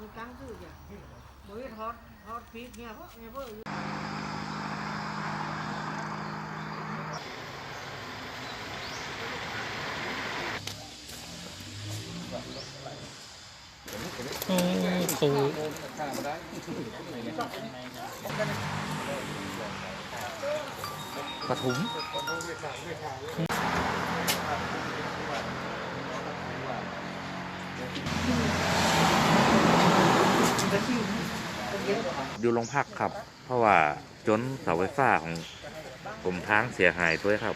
มีตังค์ซื้อจ้ะบ่ได้ทอดทอดพริกเนี่ยเพราะเนี่ยเพราะอืมสูปฐุมอ ยู่โรงพักครับ เพราะว่าจนเสาไฟฟ้าของกรมทางเสียหายด้วยครับ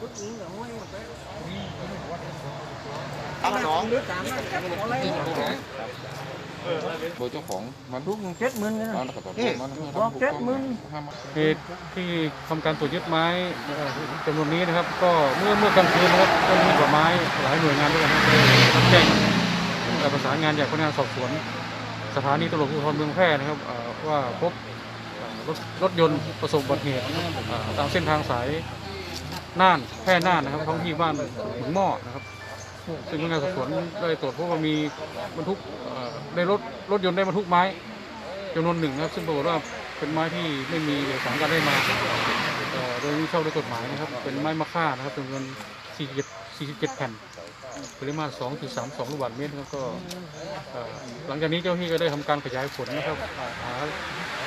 พุทธหญิงกับห้วยหมดเลยตั้งสองตามนั้นอะไรโดยเจ้าของมันทุกเจ็ดหมื่นกันตอนะนกระตุ้นนี่มันบอกเจ็ดหมื่นเหตุที่ทำการตรวจยึดไม้เอ่อจำนวนนี้นะครับ ก็เมื่อเมื่อกลางคืนนะครับเจ้าหน้าที่ป่าไม้หลายหน่วยงานด้วยกันนะครับได้รับแจ้ง การประสานงานจากพนักงานสอบสวน สถานีตำรวจภูธรเมืองแพร่นะครับว่าพบรถรถยนต์ประสบอุบัติเหตุตามเส้นทางสายน่านแพร่น่านนะครับท้องที่บ้านหมึงหม้อนะครับซึ่งพนักงานสอบสวนได้ตรวจพบว่ามีบรรทุกได้รถรถยนต์ได้บรรทุกไม้จำนวนหนึ่งนะครับซึ่งปรากฏว่าเป็นไม้ที่ไม่มีเอกสารการได้มาโดยไม่ชอบด้วยกฎหมายนะครับ เป็นไม้มะค่านะครับจำนวน47 47 แผ่น ปริมาตร2.32 ลูกบาศก์เมตรนะครับก็เอ่อหลังจากนี้เจ้าหน้าที่ก็ได้ทำการขยายผลนะครับอ่าหา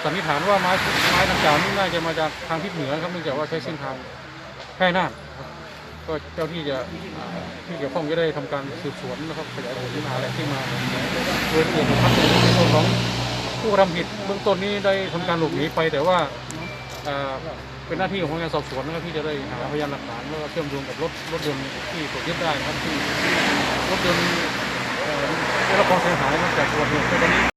สันนิษฐานว่าไม้ไม้ดังกล่าวนี้น่าจะมาจากทางทิศเหนือครับเนื่องจากว่าใช้เส้นทางแพร่น่านครับก็เจ้าที่จะอ่าที่เกี่ยวข้องจะได้ทำการสืบสวนนะครับขยายผลหาแหล่งที่มาโดยละเอียดนะครับในส่วนของผู้กระทำผิดเบื้องต้นนี้ได้ทำการหลบหนีไปแต่ว่าอ่า เป็นหน้าที่ของพนักงานสอบสวนนะครับที่จะได้หาพยานหลักฐานแล้วก็เชื่อมโยงกับรถรถยนต์ที่ตรวจยึดได้นะครับที่รถยนต์เอ่อได้รับความเสียหายมาจากอุบัติเหตุในตอนนี้ที่เกียรติครับป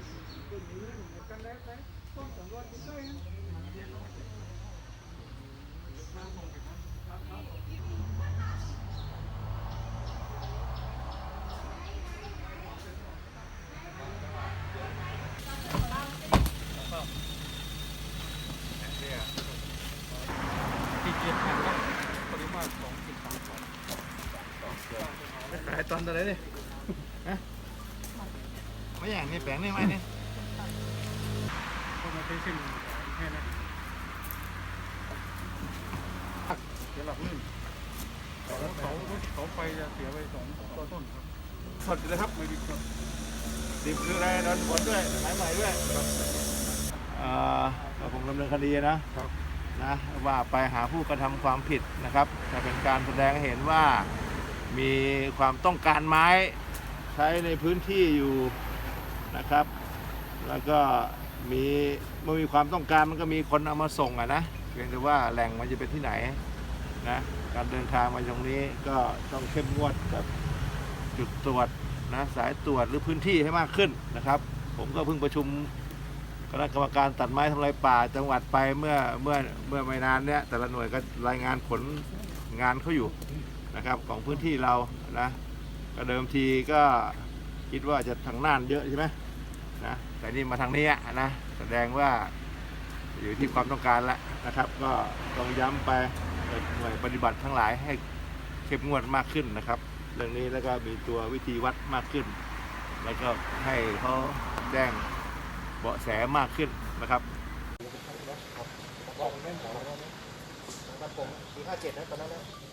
ตร2.32ขายตอนตัวไหนเนี่ย ไม่อย่างนี้แปลงนี่ไหมเนี่ยก็มาใช้เส้นแค่นั้นเสียหลักลื่นแล้วเขาเขาไฟจะเสียไปสองตัวต้นครับสดเลยครับไม่ดีครับดิบคืออะไรโดนฝนด้วยขายใหม่ด้วยอ่าก็คงดำเนินคดีนะนะว่าไปหาผู้กระทำความผิดนะครับจะเป็นการแสดงให้เห็นว่ามีความต้องการไม้ใช้ในพื้นที่อยู่ นะครับ แล้วก็มีเมื่อมีความต้องการมันก็มีคนเอามาส่งอะนะเพียงแต่ว่าแหล่งมันจะเป็นที่ไหนนะการเดินทางมาตรงนี้ก็ต้องเข้มงวดกับจุดตรวจนะสายตรวจหรือพื้นที่ให้มากขึ้นนะครับ ผมก็เพิ่งประชุมคณะกรรมการตัดไม้ทำลายป่าจังหวัดไปเมื่อเมื่อเมื่อไม่นานเนี้ยแต่ละหน่วยก็รายงานผลงานเขาอยู่นะครับของพื้นที่เรานะก็เดิมทีก็ คิดว่าจะทางน่านเยอะใช่ไหมนะแต่นี่มาทางนี้นะแสดงว่าอยู่ที่ความต้องการแล้วนะครับ ก็ต้องย้ำไปหน่วยปฏิบัติทั้งหลายให้เข้มงวดมากขึ้นนะครับ เรื่องนี้แล้วก็มีตัววิธีวัดมากขึ้น แล้วก็ให้เขาแจ้งเบาะแสมากขึ้นนะครับปีห้าเจ็ดนะตอนนั้นนะ